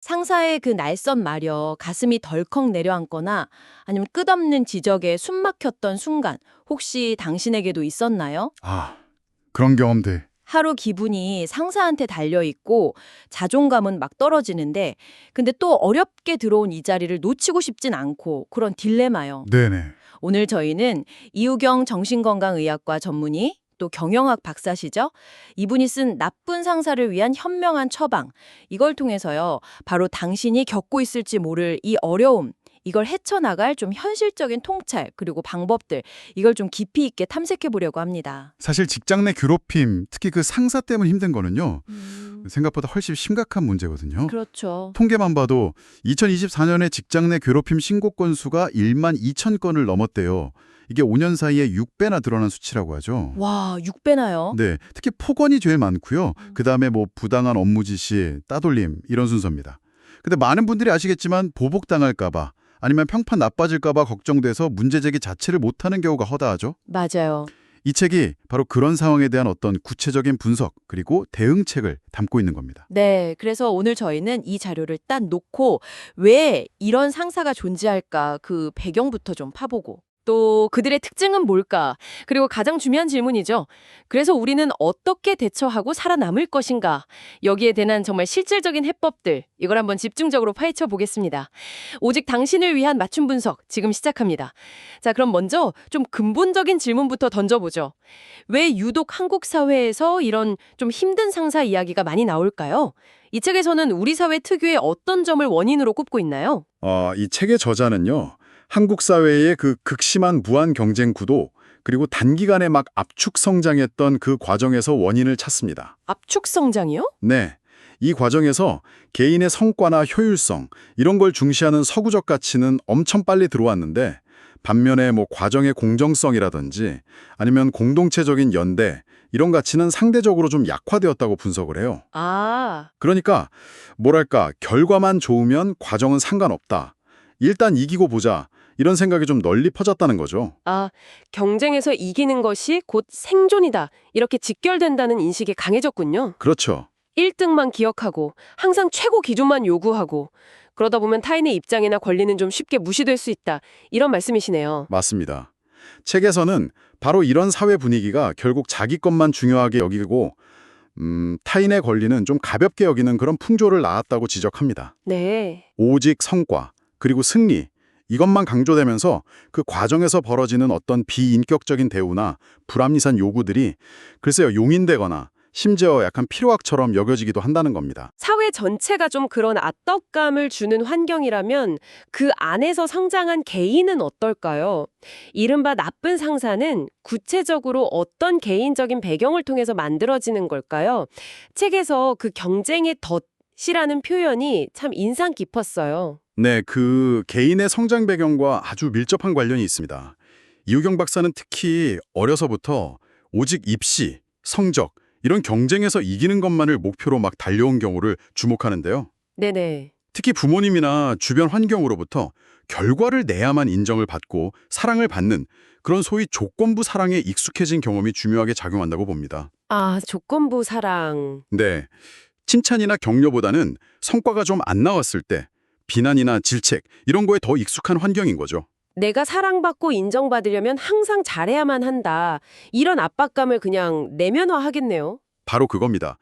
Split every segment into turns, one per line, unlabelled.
상사의 그 날선 마력, 가슴이 덜컥 내려앉거나 아니면 끝없는 지적에 숨 막혔던 순간 혹시 당신에게도 있었나요?
아, 그런 경험들.
하루 기분이 상사한테 달려 있고 자존감은 막 떨어지는데 근데 또 어렵게 들어온 이 자리를 놓치고 싶진 않고 그런 딜레마요.
네네.
오늘 저희는 이우경 정신건강의학과 전문의 또 경영학 박사시죠. 이분이 쓴 나쁜 상사를 위한 현명한 처방. 이걸 통해서요. 바로 당신이 겪고 있을지 모를 이 어려움. 이걸 헤쳐나갈 좀 현실적인 통찰 그리고 방법들 이걸 좀 깊이 있게 탐색해 보려고 합니다.
사실 직장 내 괴롭힘, 특히 그 상사 때문에 힘든 거는요. 생각보다 훨씬 심각한 문제거든요.
그렇죠.
통계만 봐도 2024년에 직장 내 괴롭힘 신고 건수가 1만 2천 건을 넘었대요. 이게 5년 사이에 6배나 늘어난 수치라고 하죠.
와, 6배나요?
네, 특히 폭언이 제일 많고요. 그다음에 뭐 부당한 업무 지시, 따돌림 이런 순서입니다. 근데 많은 분들이 아시겠지만 보복당할까 봐 아니면 평판 나빠질까 봐 걱정돼서 문제 제기 자체를 못 하는 경우가 허다하죠.
맞아요.
이 책이 바로 그런 상황에 대한 어떤 구체적인 분석 그리고 대응책을 담고 있는 겁니다.
네, 그래서 오늘 저희는 이 자료를 딱 놓고 왜 이런 상사가 존재할까 그 배경부터 좀 파보고 또 그들의 특징은 뭘까 그리고 가장 중요한 질문이죠. 그래서 우리는 어떻게 대처하고 살아남을 것인가 여기에 대한 정말 실질적인 해법들 이걸 한번 집중적으로 파헤쳐 보겠습니다. 오직 당신을 위한 맞춤 분석 지금 시작합니다. 자, 그럼 먼저 좀 근본적인 질문부터 던져보죠. 왜 유독 한국 사회에서 이런 좀 힘든 상사 이야기가 많이 나올까요? 이 책에서는 우리 사회 특유의 어떤 점을 원인으로 꼽고 있나요?
어, 이 책의 저자는요. 한국 사회의 그 극심한 무한 경쟁 구도 그리고 단기간에 막 압축 성장했던 그 과정에서 원인을 찾습니다.
압축 성장이요?
네. 이 과정에서 개인의 성과나 효율성 이런 걸 중시하는 서구적 가치는 엄청 빨리 들어왔는데 반면에 뭐 과정의 공정성이라든지 아니면 공동체적인 연대 이런 가치는 상대적으로 좀 약화되었다고 분석을 해요.
아,
그러니까 뭐랄까 결과만 좋으면 과정은 상관없다. 일단 이기고 보자. 이런 생각이 좀 널리 퍼졌다는 거죠.
아, 경쟁에서 이기는 것이 곧 생존이다. 이렇게 직결된다는 인식이 강해졌군요.
그렇죠.
1등만 기억하고 항상 최고 기준만 요구하고 그러다 보면 타인의 입장이나 권리는 좀 쉽게 무시될 수 있다. 이런 말씀이시네요.
맞습니다. 책에서는 바로 이런 사회 분위기가 결국 자기 것만 중요하게 여기고 음, 타인의 권리는 좀 가볍게 여기는 그런 풍조를 낳았다고 지적합니다.
네.
오직 성과, 그리고 승리 이것만 강조되면서 그 과정에서 벌어지는 어떤 비인격적인 대우나 불합리산 요구들이 글쎄요 용인되거나 심지어 약간 피로학처럼 여겨지기도 한다는 겁니다.
사회 전체가 좀 그런 압덕감을 주는 환경이라면 그 안에서 성장한 개인은 어떨까요? 이른바 나쁜 상사는 구체적으로 어떤 개인적인 배경을 통해서 만들어지는 걸까요? 책에서 그 경쟁의 덫이라는 표현이 참 인상 깊었어요.
네, 그 개인의 성장 배경과 아주 밀접한 관련이 있습니다. 이우경 박사는 특히 어려서부터 오직 입시, 성적 이런 경쟁에서 이기는 것만을 목표로 막 달려온 경우를 주목하는데요.
네네.
특히 부모님이나 주변 환경으로부터 결과를 내야만 인정을 받고 사랑을 받는 그런 소위 조건부 사랑에 익숙해진 경험이 중요하게 작용한다고 봅니다.
아, 조건부 사랑.
네. 칭찬이나 격려보다는 성과가 좀 안 나왔을 때 비난이나 질책 이런 거에 더 익숙한 환경인 거죠.
내가 사랑받고 인정받으려면 항상 잘해야만 한다. 이런 압박감을 그냥 내면화하겠네요.
바로 그겁니다.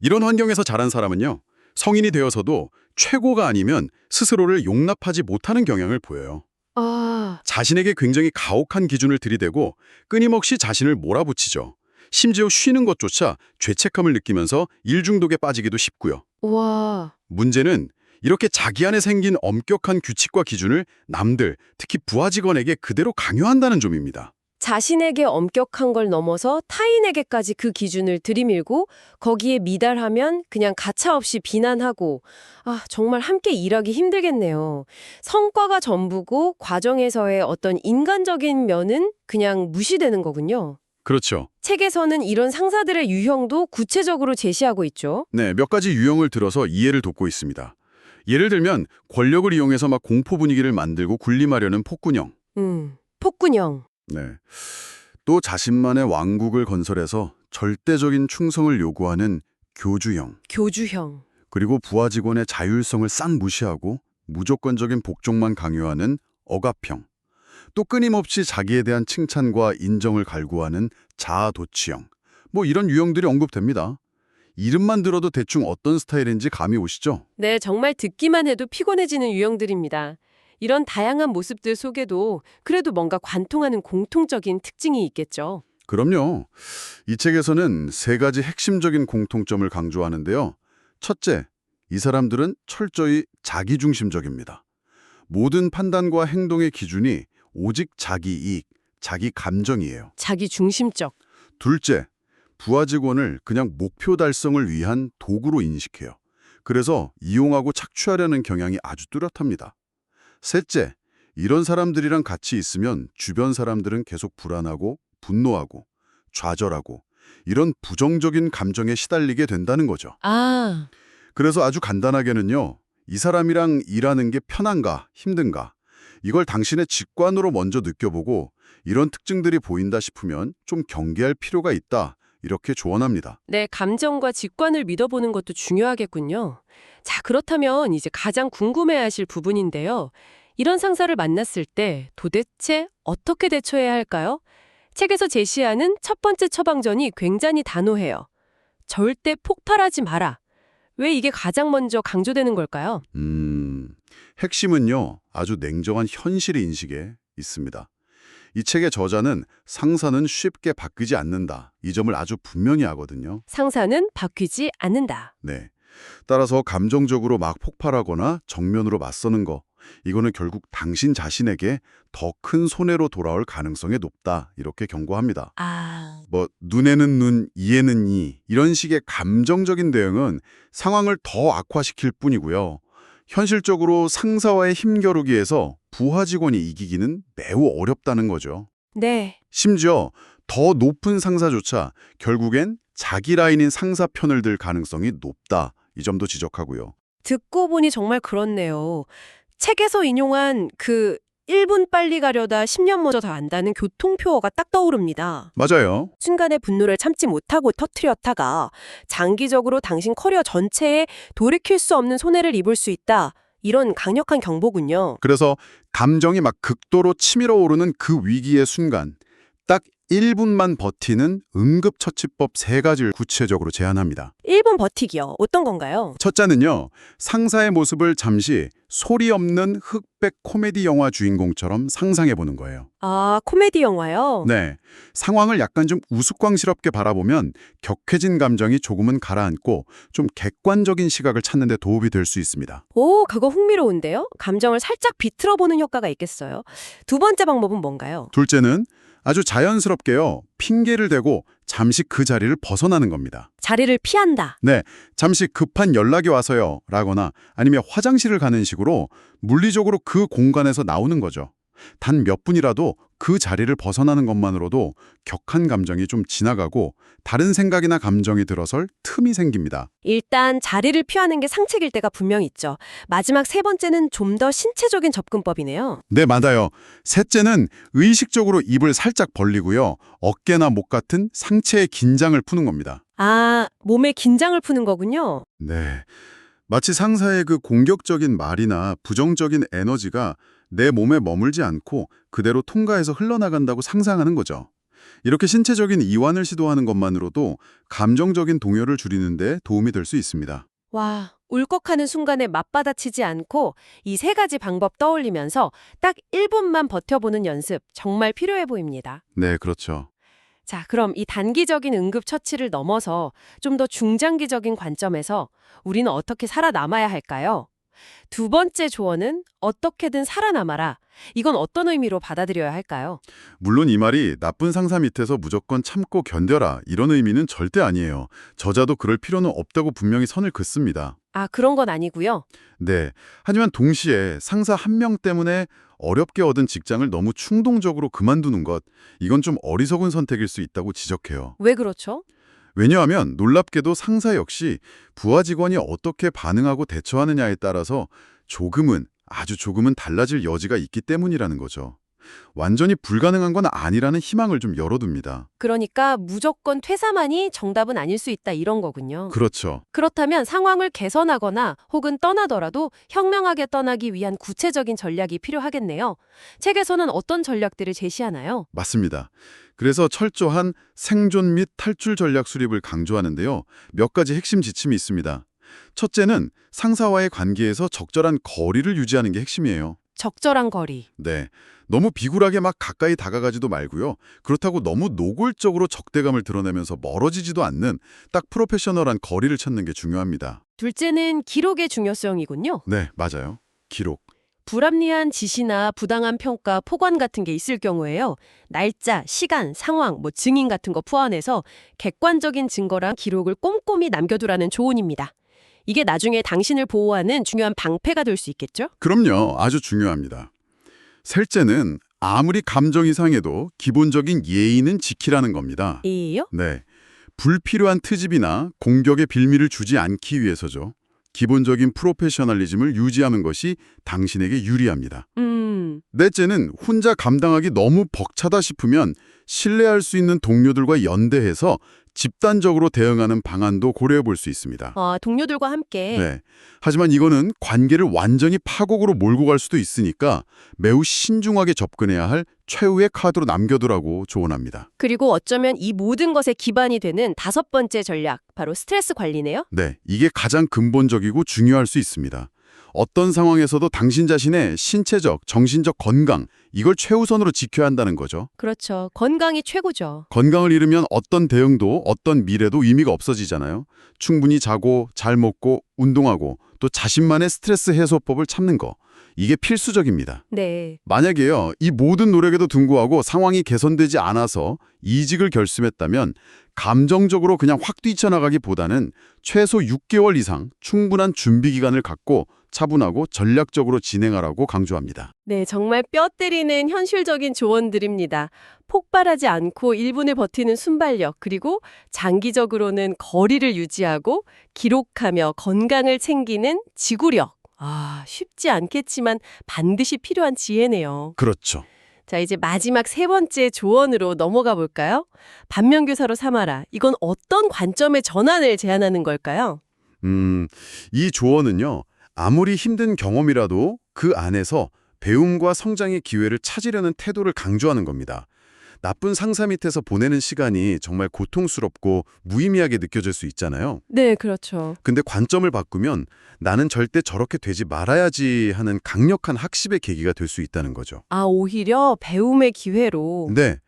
이런 환경에서 자란 사람은요. 성인이 되어서도 최고가 아니면 스스로를 용납하지 못하는 경향을 보여요.
아,
자신에게 굉장히 가혹한 기준을 들이대고 끊임없이 자신을 몰아붙이죠. 심지어 쉬는 것조차 죄책감을 느끼면서 일 중독에 빠지기도 쉽고요.
와.
문제는 이렇게 자기 안에 생긴 엄격한 규칙과 기준을 남들, 특히 부하 직원에게 그대로 강요한다는 점입니다.
자신에게 엄격한 걸 넘어서 타인에게까지 그 기준을 들이밀고 거기에 미달하면 그냥 가차없이 비난하고 아, 정말 함께 일하기 힘들겠네요. 성과가 전부고 과정에서의 어떤 인간적인 면은 그냥 무시되는 거군요.
그렇죠.
책에서는 이런 상사들의 유형도 구체적으로 제시하고 있죠.
네, 몇 가지 유형을 들어서 이해를 돕고 있습니다. 예를 들면 권력을 이용해서 막 공포 분위기를 만들고 군림하려는 폭군형.
음, 폭군형.
네. 또 자신만의 왕국을 건설해서 절대적인 충성을 요구하는 교주형.
교주형.
그리고 부하 직원의 자율성을 싹 무시하고 무조건적인 복종만 강요하는 억압형. 또 끊임없이 자기에 대한 칭찬과 인정을 갈구하는 자아도취형. 뭐 이런 유형들이 언급됩니다. 이름만 들어도 대충 어떤 스타일인지 감이 오시죠?
네, 정말 듣기만 해도 피곤해지는 유형들입니다. 이런 다양한 모습들 속에도 그래도 뭔가 관통하는 공통적인 특징이 있겠죠.
그럼요. 이 책에서는 세 가지 핵심적인 공통점을 강조하는데요. 첫째, 이 사람들은 철저히 자기중심적입니다. 모든 판단과 행동의 기준이 오직 자기 이익, 자기 감정이에요.
자기 중심적.
둘째, 부하 직원을 그냥 목표 달성을 위한 도구로 인식해요. 그래서 이용하고 착취하려는 경향이 아주 뚜렷합니다. 셋째, 이런 사람들이랑 같이 있으면 주변 사람들은 계속 불안하고 분노하고 좌절하고 이런 부정적인 감정에 시달리게 된다는 거죠.
아,
그래서 아주 간단하게는요. 이 사람이랑 일하는 게 편한가 힘든가 이걸 당신의 직관으로 먼저 느껴보고 이런 특징들이 보인다 싶으면 좀 경계할 필요가 있다 이렇게 조언합니다.
네, 감정과 직관을 믿어보는 것도 중요하겠군요. 자, 그렇다면 이제 가장 궁금해하실 부분인데요. 이런 상사를 만났을 때 도대체 어떻게 대처해야 할까요? 책에서 제시하는 첫 번째 처방전이 굉장히 단호해요. 절대 폭발하지 마라. 왜 이게 가장 먼저 강조되는 걸까요?
음, 핵심은요. 아주 냉정한 현실 인식에 있습니다. 이 책의 저자는 상사는 쉽게 바뀌지 않는다. 이 점을 아주 분명히 하거든요.
상사는 바뀌지 않는다.
네. 따라서 감정적으로 막 폭발하거나 정면으로 맞서는 거 이거는 결국 당신 자신에게 더 큰 손해로 돌아올 가능성이 높다. 이렇게 경고합니다.
아,
뭐 눈에는 눈, 이에는 이 이런 식의 감정적인 대응은 상황을 더 악화시킬 뿐이고요. 현실적으로 상사와의 힘겨루기에서 부하 직원이 이기기는 매우 어렵다는 거죠.
네.
심지어 더 높은 상사조차 결국엔 자기 라인인 상사 편을 들 가능성이 높다. 이 점도 지적하고요.
듣고 보니 정말 그렇네요. 책에서 인용한 그 1분 빨리 가려다 10년 먼저 다 안다는 교통표어가 딱 떠오릅니다.
맞아요.
순간의 분노를 참지 못하고 터트렸다가 장기적으로 당신 커리어 전체에 돌이킬 수 없는 손해를 입을 수 있다. 이런 강력한 경보군요.
그래서 감정이 막 극도로 치밀어 오르는 그 위기의 순간 딱 1분만 버티는 응급처치법 세 가지를 구체적으로 제안합니다.
1분 버티기요. 어떤 건가요?
첫째는요. 상사의 모습을 잠시 소리 없는 흑백 코미디 영화 주인공처럼 상상해 보는 거예요.
아, 코미디 영화요?
네. 상황을 약간 좀 우스꽝스럽게 바라보면 격해진 감정이 조금은 가라앉고 좀 객관적인 시각을 찾는 데 도움이 될 수 있습니다.
오, 그거 흥미로운데요? 감정을 살짝 비틀어 보는 효과가 있겠어요. 두 번째 방법은 뭔가요?
둘째는 아주 자연스럽게요. 핑계를 대고 잠시 그 자리를 벗어나는 겁니다.
자리를 피한다.
네, 잠시 급한 연락이 와서요. 라거나 아니면 화장실을 가는 식으로 물리적으로 그 공간에서 나오는 거죠. 단 몇 분이라도 그 자리를 벗어나는 것만으로도 격한 감정이 좀 지나가고 다른 생각이나 감정이 들어설 틈이 생깁니다.
일단 자리를 피하는 게 상책일 때가 분명 있죠. 마지막 세 번째는 좀 더 신체적인 접근법이네요.
네, 맞아요. 셋째는 의식적으로 입을 살짝 벌리고요. 어깨나 목 같은 상체의 긴장을 푸는 겁니다.
아, 몸의 긴장을 푸는 거군요.
네. 마치 상사의 그 공격적인 말이나 부정적인 에너지가 내 몸에 머물지 않고 그대로 통과해서 흘러나간다고 상상하는 거죠. 이렇게 신체적인 이완을 시도하는 것만으로도 감정적인 동요를 줄이는 데 도움이 될 수 있습니다.
와, 울컥하는 순간에 맞받아치지 않고 이 세 가지 방법 떠올리면서 딱 1분만 버텨보는 연습 정말 필요해 보입니다.
네, 그렇죠.
자, 그럼 이 단기적인 응급 처치를 넘어서 좀 더 중장기적인 관점에서 우리는 어떻게 살아남아야 할까요? 두 번째 조언은 어떻게든 살아남아라. 이건 어떤 의미로 받아들여야 할까요?
물론 이 말이 나쁜 상사 밑에서 무조건 참고 견뎌라 이런 의미는 절대 아니에요. 저자도 그럴 필요는 없다고 분명히 선을 긋습니다.
아, 그런 건 아니고요.
네. 하지만 동시에 상사 한 명 때문에 어렵게 얻은 직장을 너무 충동적으로 그만두는 것, 이건 좀 어리석은 선택일 수 있다고 지적해요.
왜 그렇죠?
왜냐하면 놀랍게도 상사 역시 부하 직원이 어떻게 반응하고 대처하느냐에 따라서 조금은, 아주 조금은 달라질 여지가 있기 때문이라는 거죠. 완전히 불가능한 건 아니라는 희망을 좀 열어둡니다.
그러니까 무조건 퇴사만이 정답은 아닐 수 있다 이런 거군요.
그렇죠.
그렇다면 상황을 개선하거나 혹은 떠나더라도 현명하게 떠나기 위한 구체적인 전략이 필요하겠네요. 책에서는 어떤 전략들을 제시하나요?
맞습니다. 그래서 철저한 생존 및 탈출 전략 수립을 강조하는데요. 몇 가지 핵심 지침이 있습니다. 첫째는 상사와의 관계에서 적절한 거리를 유지하는 게 핵심이에요.
적절한 거리.
네. 너무 비굴하게 막 가까이 다가가지도 말고요. 그렇다고 너무 노골적으로 적대감을 드러내면서 멀어지지도 않는 딱 프로페셔널한 거리를 찾는 게 중요합니다.
둘째는 기록의 중요성이군요.
네, 맞아요. 기록.
불합리한 지시나 부당한 평가, 포관 같은 게 있을 경우에요. 날짜, 시간, 상황, 뭐 증인 같은 거 포함해서 객관적인 증거랑 기록을 꼼꼼히 남겨두라는 조언입니다. 이게 나중에 당신을 보호하는 중요한 방패가 될 수 있겠죠?
그럼요. 아주 중요합니다. 셋째는 아무리 감정이 상해도 기본적인 예의는 지키라는 겁니다.
예요?
네. 불필요한 트집이나 공격의 빌미를 주지 않기 위해서죠. 기본적인 프로페셔널리즘을 유지하는 것이 당신에게 유리합니다.
음,
넷째는 혼자 감당하기 너무 벅차다 싶으면 신뢰할 수 있는 동료들과 연대해서 집단적으로 대응하는 방안도 고려해 볼 수 있습니다.
아, 동료들과 함께
네. 하지만 이거는 관계를 완전히 파국으로 몰고 갈 수도 있으니까 매우 신중하게 접근해야 할 최후의 카드로 남겨두라고 조언합니다.
그리고 어쩌면 이 모든 것의 기반이 되는 다섯 번째 전략, 바로 스트레스 관리네요.
네, 이게 가장 근본적이고 중요할 수 있습니다. 어떤 상황에서도 당신 자신의 신체적, 정신적 건강, 이걸 최우선으로 지켜야 한다는 거죠.
그렇죠. 건강이 최고죠.
건강을 잃으면 어떤 대응도 어떤 미래도 의미가 없어지잖아요. 충분히 자고, 잘 먹고, 운동하고, 또 자신만의 스트레스 해소법을 찾는 거. 이게 필수적입니다.
네.
만약에요, 이 모든 노력에도 등구하고 상황이 개선되지 않아서 이직을 결심했다면 감정적으로 그냥 확 뛰쳐나가기보다는 최소 6개월 이상 충분한 준비 기간을 갖고 차분하고 전략적으로 진행하라고 강조합니다.
네, 정말 뼈 때리는 현실적인 조언들입니다. 폭발하지 않고 1분을 버티는 순발력, 그리고 장기적으로는 거리를 유지하고 기록하며 건강을 챙기는 지구력. 아, 쉽지 않겠지만 반드시 필요한 지혜네요.
그렇죠.
자, 이제 마지막 세 번째 조언으로 넘어가 볼까요? 반면교사로 삼아라. 이건 어떤 관점의 전환을 제안하는 걸까요?
음, 이 조언은요, 아무리 힘든 경험이라도 그 안에서 배움과 성장의 기회를 찾으려는 태도를 강조하는 겁니다. 나쁜 상사 밑에서 보내는 시간이 정말 고통스럽고 무의미하게 느껴질 수 있잖아요.
네, 그렇죠.
근데 관점을 바꾸면 나는 절대 저렇게 되지 말아야지 하는 강력한 학습의 계기가 될 수 있다는 거죠.
아, 오히려 배움의 기회로.
네.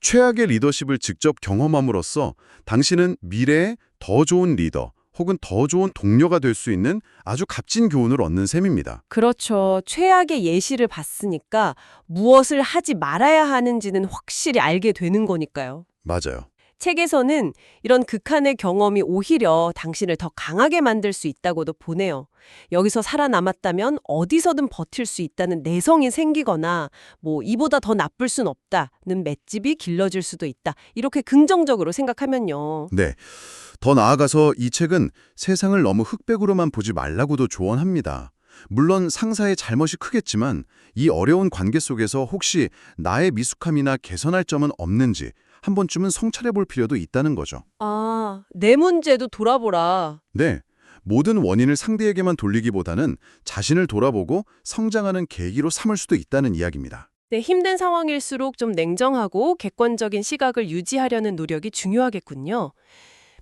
최악의 리더십을 직접 경험함으로써 당신은 미래에 더 좋은 리더 혹은 더 좋은 동료가 될 수 있는 아주 값진 교훈을 얻는 셈입니다.
그렇죠. 최악의 예시를 봤으니까 무엇을 하지 말아야 하는지는 확실히 알게 되는 거니까요.
맞아요.
책에서는 이런 극한의 경험이 오히려 당신을 더 강하게 만들 수 있다고도 보네요. 여기서 살아남았다면 어디서든 버틸 수 있다는 내성이 생기거나 뭐 이보다 더 나쁠 순 없다는 맷집이 길러질 수도 있다. 이렇게 긍정적으로 생각하면요.
네. 더 나아가서 이 책은 세상을 너무 흑백으로만 보지 말라고도 조언합니다. 물론 상사의 잘못이 크겠지만 이 어려운 관계 속에서 혹시 나의 미숙함이나 개선할 점은 없는지 한 번쯤은 성찰해 볼 필요도 있다는 거죠.
아, 내 문제도 돌아보라.
네. 모든 원인을 상대에게만 돌리기보다는 자신을 돌아보고 성장하는 계기로 삼을 수도 있다는 이야기입니다.
네, 힘든 상황일수록 좀 냉정하고 객관적인 시각을 유지하려는 노력이 중요하겠군요.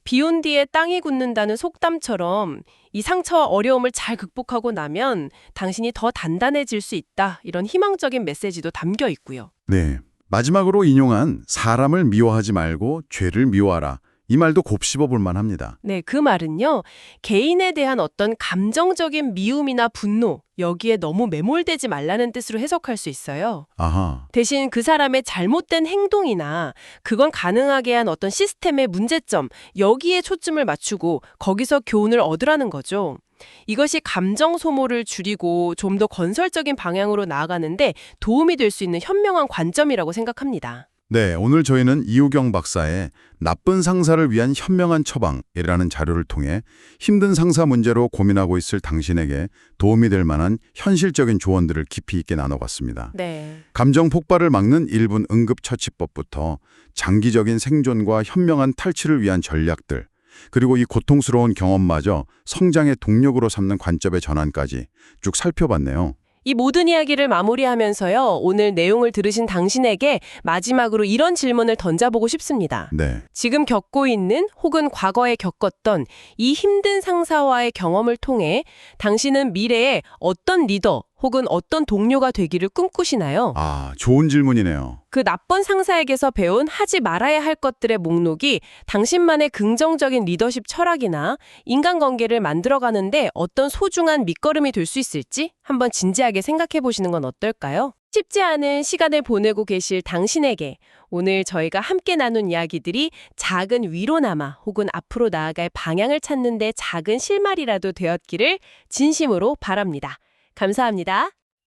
비온 뒤에 땅이 굳는다는 속담처럼 이 상처와 어려움을 잘 극복하고 나면 당신이 더 단단해질 수 있다. 이런 희망적인 메시지도 담겨 있고요.
네. 마지막으로 인용한 사람을 미워하지 말고 죄를 미워하라. 이 말도 곱씹어 볼 만 합니다.
네, 그 말은요. 개인에 대한 어떤 감정적인 미움이나 분노, 여기에 너무 매몰되지 말라는 뜻으로 해석할 수 있어요.
아하.
대신 그 사람의 잘못된 행동이나 그건 가능하게 한 어떤 시스템의 문제점, 여기에 초점을 맞추고 거기서 교훈을 얻으라는 거죠. 이것이 감정 소모를 줄이고 좀 더 건설적인 방향으로 나아가는데 도움이 될 수 있는 현명한 관점이라고 생각합니다.
네, 오늘 저희는 이우경 박사의 나쁜 상사를 위한 현명한 처방이라는 자료를 통해 힘든 상사 문제로 고민하고 있을 당신에게 도움이 될 만한 현실적인 조언들을 깊이 있게 나눠봤습니다.
네.
감정 폭발을 막는 1분 응급처치법부터 장기적인 생존과 현명한 탈출을 위한 전략들, 그리고 이 고통스러운 경험마저 성장의 동력으로 삼는 관점의 전환까지 쭉 살펴봤네요.
이 모든 이야기를 마무리하면서요. 오늘 내용을 들으신 당신에게 마지막으로 이런 질문을 던져보고 싶습니다.
네.
지금 겪고 있는 혹은 과거에 겪었던 이 힘든 상사와의 경험을 통해 당신은 미래에 어떤 리더 혹은 어떤 동료가 되기를 꿈꾸시나요?
아, 좋은 질문이네요.
그 나쁜 상사에게서 배운 하지 말아야 할 것들의 목록이 당신만의 긍정적인 리더십 철학이나 인간관계를 만들어가는데 어떤 소중한 밑거름이 될 수 있을지 한번 진지하게 생각해 보시는 건 어떨까요? 쉽지 않은 시간을 보내고 계실 당신에게 오늘 저희가 함께 나눈 이야기들이 작은 위로나마 혹은 앞으로 나아갈 방향을 찾는 데 작은 실마리라도 되었기를 진심으로 바랍니다. 감사합니다.